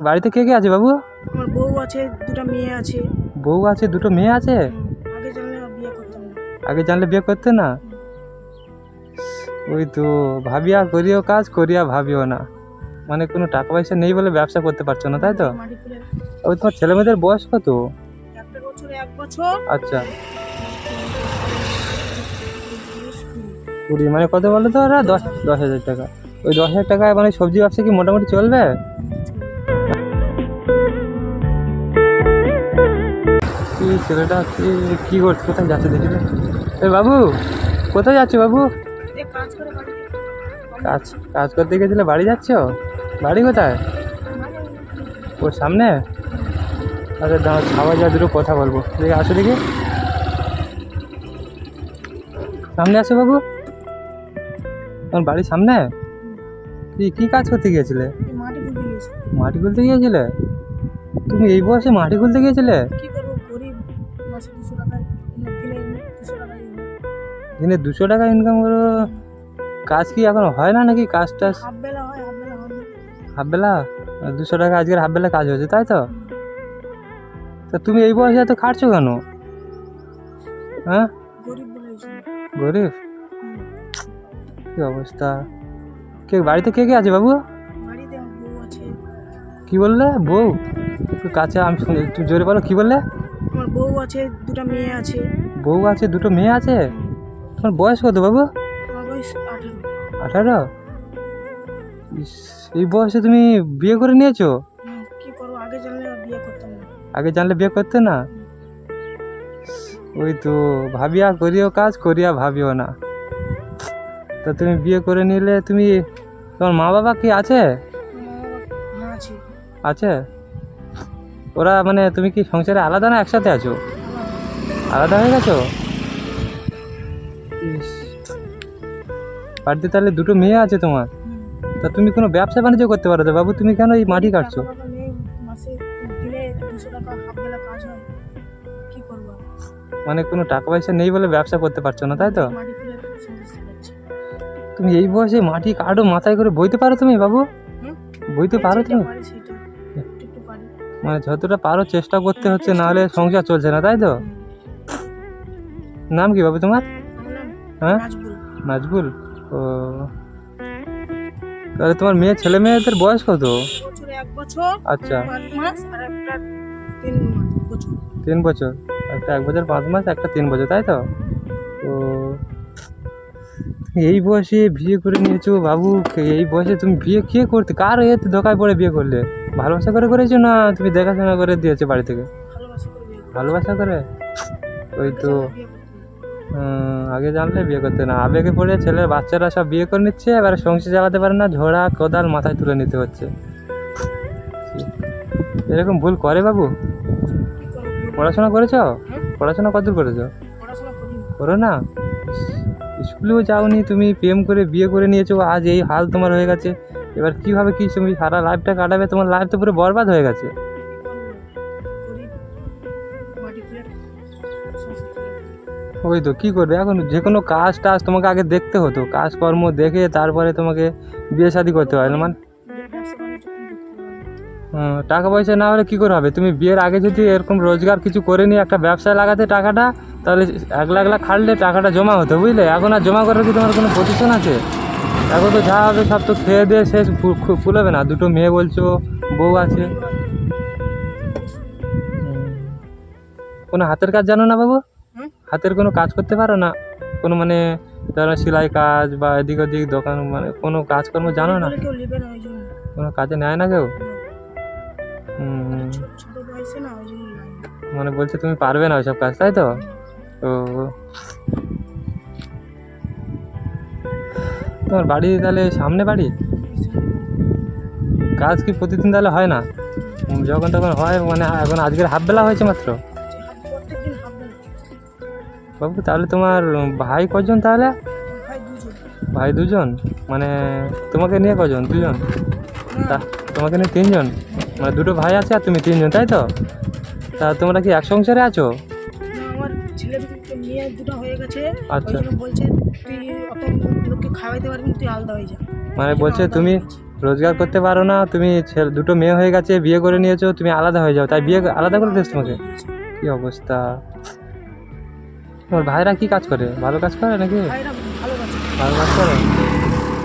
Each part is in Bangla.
বাড়িতে কে কে আছে বাবু? আমার বউ আছে দুটো মেয়ে আছে। বউ আছে দুটো মেয়ে আছে? আগে জানলে বিয়ে করতাম না। আগে জানলে বিয়ে করতে না? ওই তো ভাবিয়া করিও কাজ করিয়া ভাবিও না। মানে কোনো টাকা পয়সা নেই বলে ব্যবসা করতে পারছ না তাই তো? ওই তোমার ছেলে মেয়েদের বয়স কত? আচ্ছা। কুড়ি মানে কত বলো তো ওরা? দশ দশ হাজার টাকা। ওই দশ হাজার টাকায় মানে সবজি ব্যবসা কি মোটামুটি চলবে? ছেলেটা কি কি করছে কোথায় যাচ্ছে দেখি। এ বাবু কোথায় যাচ্ছ বাবু? কাজ কাজ করতে গেছিলে বাড়ি যাচ্ছ? বাড়ি কোথায়? ওর সামনে? আরে দাঁড়া খাওয়া যা দুটো কথা বলব। দেখি আসো দেখি। সামনে আসো বাবু। তোমার বাড়ির সামনে? কি কি কাজ করতে গিয়েছিলে? মাটি খুলতে গিয়েছিলে? তুমি এই বয়সে মাটি খুলতে গিয়েছিলে? দিনে দুশো টাকা ইনকাম করো। কাজ কি এখন হয় না নাকি কাজ টাজ? হাফ বেলা হয় হাফ বেলা হয় না। হাফ বেলা দুশো টাকা আজকের হাফ বেলা কাজ হয়েছে তাই তো? তা তুমি এই বয়সে এত খাটছো কেন? হ্যাঁ? গরিব। কি অবস্থা? কে বাড়িতে কে কে আছে বাবু? কি বললে? বউ? কাছে আমি জোরে বলো কি বললে? আমার বউ আছে দুটো মেয়ে আছে। বউ আছে দুটো মেয়ে আছে? তোমার বয়স কত বাবু? আঠারো। এই বয়সে তুমি বিয়ে করে নিয়েছো? আগে জানলে বিয়ে করতে না? ওই তো ভাবিয়া করিও কাজ করিয়া ভাবিও না। তা তুমি বিয়ে করে নিলে তুমি তোমার মা বাবা কি আছে? আছে। ওরা মানে তুমি কি সংসারে আলাদা না একসাথে আছো? আলাদা হয়ে গেছো? বাড়িতে তাহলে দুটো মেয়ে আছে তোমার? তা তুমি কোনো ব্যবসা বাণিজ্য করতে পারো তো? বাবু তুমি কেন এই মাটি কাটছো? হয়? মানে কোনো টাকা পয়সা নেই বলে ব্যবসা করতে পারছ না তাই তো? তুমি এই বয়সে মাটি কাটো মাথায় করে বইতে পারো তুমি বাবু? বইতে পারো তুমি? মানে যতটা পারো চেষ্টা করতে হচ্ছে নাহলে সংসার চলছে না তাই তো? নাম কি বাবু তোমার? হ্যাঁ? নাজবুল। ও। তাহলে তোমার মেয়ে ছেলে মেয়েদের বয়স কত? আচ্ছা। তিন বছর। একটা এক বছর পাঁচ মাস একটা তিন বছর তাই তো? তো এই বয়সে বিয়ে করে নিয়েছো বাবু? এই বয়সে তুমি বিয়ে কে করতে কার এতে ধোকায় পড়ে বিয়ে করলে? ভালোবাসা করে করেছ না তুমি দেখাশোনা করে দিয়েছ বাড়ি থেকে। ভালোবাসা করে ওই তো। আগে জানলে বিয়ে করতে না। আবেগে পড়ে ছেলের বাচ্চারা সব বিয়ে করে নিচ্ছে, এবার সংসার চালাতে পারে না, ঝোড়া, কোদাল মাথায় তুলে নিতে হচ্ছে। এরকম ভুল করে বাবু? পড়াশোনা করেছ? পড়াশোনা কতদূর করেছ। করো না। স্কুলেও যাওনি, তুমি প্রেম করে বিয়ে করে নিয়েছো, আজ এই হাল তোমার হয়ে গেছে। এবার কীভাবে কি তুমি সারা লাইফটা কাটাবে? তোমার লাইফ তো পুরো বরবাদ হয়ে গেছে। ওই তো কী করবে? এখন যে কোনো কাজ টাজ তোমাকে আগে দেখতে হতো। কাজকর্ম দেখে তারপরে তোমাকে বিয়ে শাদি করতে হয়। মানে। হুম, টাকা পয়সা না হলে কী করে হবে? তুমি বিয়ের আগে যদি এরকম রোজগার কিছু করে নিয়ে একটা ব্যবসায় লাগাতে টাকাটা তাহলে একলা একলা খাটলে টাকাটা জমা হতো বুঝলে? এখন আর জমা করার কি তোমার কোনো পজিশন আছে? এখন তো যা হবে সব তো খেয়ে দিয়ে শেষ ফুলবে না। দুটো মেয়ে বলছো বউ আছে। কোনো হাতের কাজ জানো না বাবু? হাতের কোনো কাজ করতে পারো না? কোনো মানে ধরো সেলাই কাজ বা এদিক ওদিক দোকান মানে কোনো কাজকর্ম জানো না? কোনো কাজে নেয় না কেউ। মানে বলছে তুমি পারবে না ওইসব কাজ তাই তো? তো তোমার বাড়ি তাহলে সামনে বাড়ি? কাজ কি প্রতিদিন তাহলে হয় না? যখন তখন হয় মানে এখন আজকের হাফ বেলা হয়েছে মাত্র? বাবু তাহলে তোমার ভাই কজন তাহলে? ভাই দুজন? মানে তোমাকে নিয়ে কজন? দুজন? তা তোমাকে নিয়ে তিনজন? মানে দুটো ভাই আছে আর তুমি তিনজন তাই তো? তা তোমরা কি এক সংসারে আছো? আমার ছেলে মেয়ে দুটো হয়ে গেছে। আচ্ছা। বলছে তুই অত লোককে খাওয়াইতে পারবি তুই আলাদা হয়ে যা। মানে বলছে তুমি রোজগার করতে পারো না তুমি ছেলে দুটো মেয়ে হয়ে গেছে বিয়ে করে নিয়েছো তুমি আলাদা হয়ে যাও। তাই বিয়ে আলাদা করে দিস তোমাকে? কি অবস্থা? তোমার ভাইরা কি কাজ করে ভালো কাজ করে নাকি ভালো কাজ করে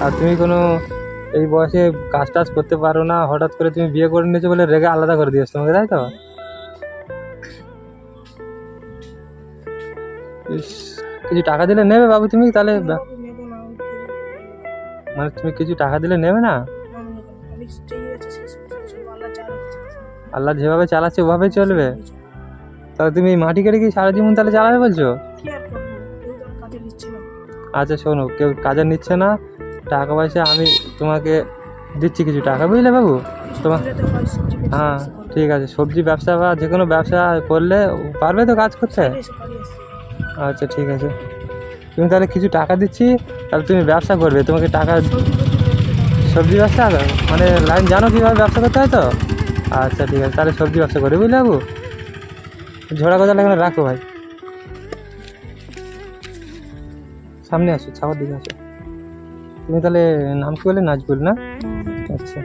আর তুমি কোনো এই বয়সে কাজ টাজ করতে পারো না হঠাৎ করে তুমি বিয়ে করে নিয়েছো বলে রেগে আলাদা করে দিয়েছ তোমাকে তাই তো কিছু টাকা দিলে নেবে বাবু তুমি তাহলে মানে তুমি কিছু টাকা দিলে নেবে না আল্লাহ আল্লাহ যেভাবে চালাচ্ছে ওভাবেই চলবে তাহলে তুমি এই মাটি কেটে কি সারা জীবন তাহলে চালাবে বলছো? আচ্ছা শোনো কেউ কাজে নিচ্ছে না। টাকা পয়সা আমি তোমাকে দিচ্ছি কিছু টাকা বুঝলে বাবু? তোমার হয় ঠিক আছে সবজি ব্যবসা বা যে কোনো ব্যবসা করলে পারবে তো কাজ করতে। আচ্ছা ঠিক আছে। তুমি তাহলে কিছু টাকা দিচ্ছি তাহলে তুমি ব্যবসা করবে। তোমাকে টাকা সবজি ব্যবসা সবজি ব্যবসা? মানে লাইন জানো কীভাবে ব্যবসা করতে হয় তো? আচ্ছা ঠিক আছে তাহলে সবজি ব্যবসা করবে বুঝলে বাবু? ঝোড়া কথা এখানে রাখো ভাই। সামনে আসো, ছাওয়ার দিকে আসো। তুমি তাহলে নাম কি বলে নাজবুল না? আচ্ছা।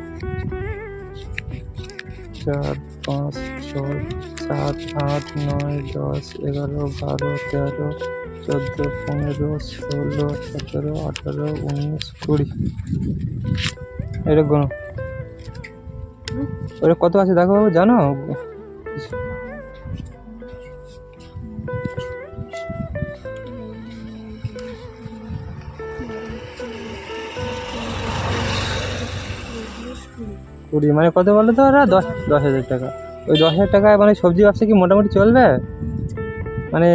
চার, পাঁচ, ছয়, সাত, আট, নয়, দশ, এগারো, বারো, তেরো, চোদ্দ, পনেরো, ষোলো, সতেরো, আঠারো, উনিশ, কুড়ি। গোনো। ওটা কত আছে দেখো বাবু? জানো? কুড়ি মানে কত বলো তো ওরা? দশ দশ হাজার টাকা। ওই দশ হাজার টাকায় মানে সবজি ব্যবসা কি মোটামুটি চলবে? মানে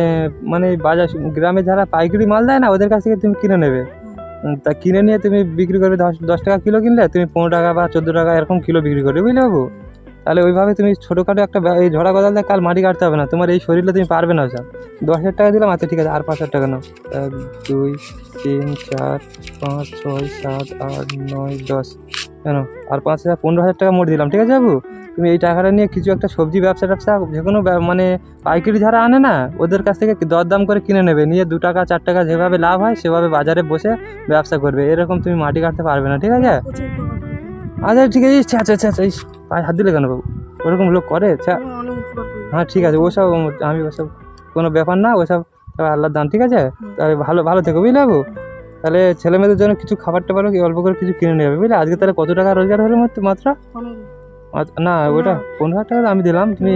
মানে বাজার গ্রামে যারা পাইকারি মাল দেয় না, ওদের কাছ থেকে তুমি কিনে নেবে। তা কিনে নিয়ে তুমি বিক্রি করবে দশ দশ টাকা কিলো কিনলে, তুমি পনেরো টাকা বা চোদ্দ টাকা এরকম কিলো বিক্রি করবে, বুঝলে বাবু? তাহলে ওইভাবে তুমি ছোটোখাটো একটা এই ঝড়া গদাল দিয়ে কাল মাটি কাটতে হবে না। তোমার এই শরীরে তুমি পারবে না ওসব। দশ হাজার টাকা দিলাম আচ্ছা ঠিক আছে, আর পাঁচ হাজার টাকা নাও। এক, দুই, তিন, চার, পাঁচ, ছয়, সাত, আট, নয়, দশ। কেন? আর পাঁচ হাজার পনেরো হাজার টাকা মোট দিলাম ঠিক আছে বাবু? তুমি এই টাকাটা নিয়ে কিছু একটা সবজি ব্যবসা ট্যাবসা যে কোনো মানে পাইকারি যারা আনে না ওদের কাছ থেকে দরদাম করে কিনে নেবে? নিয়ে দু টাকা চার টাকা যেভাবে লাভ হয় সেভাবে বাজারে বসে ব্যবসা করবে। এরকম তুমি মাটি কাটতে পারবে না ঠিক আছে? আচ্ছা ঠিক আছে আচ্ছা আচ্ছা আচ্ছা ইস, পায়ে হাত দিলে কেন বাবু? ওরকম লোক করে আচ্ছা? হ্যাঁ ঠিক আছে ওসব আমি ওসব কোনো ব্যাপার না ওসব সব আল্লাহর দান ঠিক আছে? তাহলে ভালো ভালো থেকো বুঝলে বাবু? তাহলে ছেলে মেয়েদের জন্য কিছু খাবার টাবারও কি অল্প করে কিছু কিনে নেবে বুঝলে? আজকে তাহলে কত টাকা রোজগার হলো মাত্র মাত্র? না ওটা পনেরো হাজার টাকা তো আমি দিলাম তুমি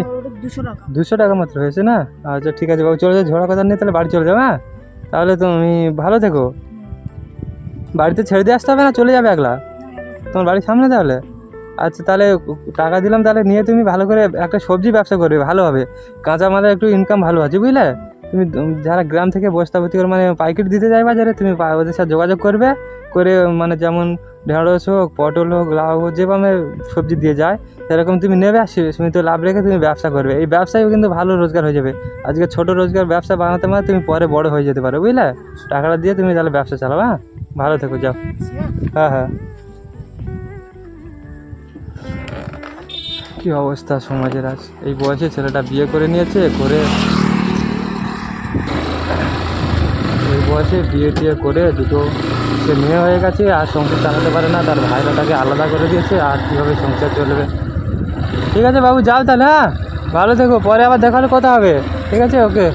দুশো টাকা। মাত্র হয়েছে না? আচ্ছা ঠিক আছে বাবু চলে যাও ঝোড়া কথা নিয়ে তাহলে বাড়ি চলে যাও হ্যাঁ? তাহলে তুমি ভালো থেকো। বাড়িতে ছেড়ে দিয়ে আসতে হবে না চলে যাবে একলা? তোমার বাড়ির সামনে তাহলে? আচ্ছা তাহলে টাকা দিলাম তাহলে নিয়ে তুমি ভালো করে একটা সবজি ব্যবসা করবে ভালো হবে। কাঁচামালের একটু ইনকাম ভালো আছে বুঝলে? তুমি যারা গ্রাম থেকে বস্তাভর্তি করে মানে পাইকারি দিতে যায় বাজারে, তুমি ওদের সাথে যোগাযোগ করবে, করে মানে যেমন ঢেঁড়স হোক, পটল হোক, লাউ হোক যেভাবে সবজি দিয়ে যায়, সেরকম তুমি নেবে, আর তুমি তো লাভ রেখে তুমি ব্যবসা করবে। এই ব্যবসায় কিন্তু ভালো রোজগার হয়ে যাবে। আজকে ছোট রোজগার ব্যবসা বানাতে মানে তুমি পরে বড় হয়ে যেতে পারো, বুঝলে? টাকাটা দিয়ে তুমি তাহলে ব্যবসা চালাও হ্যাঁ? ভালো থেকো, যাও। হ্যাঁ হ্যাঁ। কি অবস্থা সমাজের আজ? এই বয়সে ছেলেটা বিয়ে করে নিয়েছে, করে এই বয়সে বিয়ে টিয়ে করে দুটো সে মেয়ে হয়ে গেছে, আর সংসার চালাতে পারে না, তার ভাইরা তাকে আলাদা করে দিয়েছে, আর কীভাবে সংসার চলবে? ঠিক আছে বাবু, যাও তাহলে হ্যাঁ? ভালো থেকো, পরে আবার দেখালে কথা হবে। ঠিক আছে, ওকে।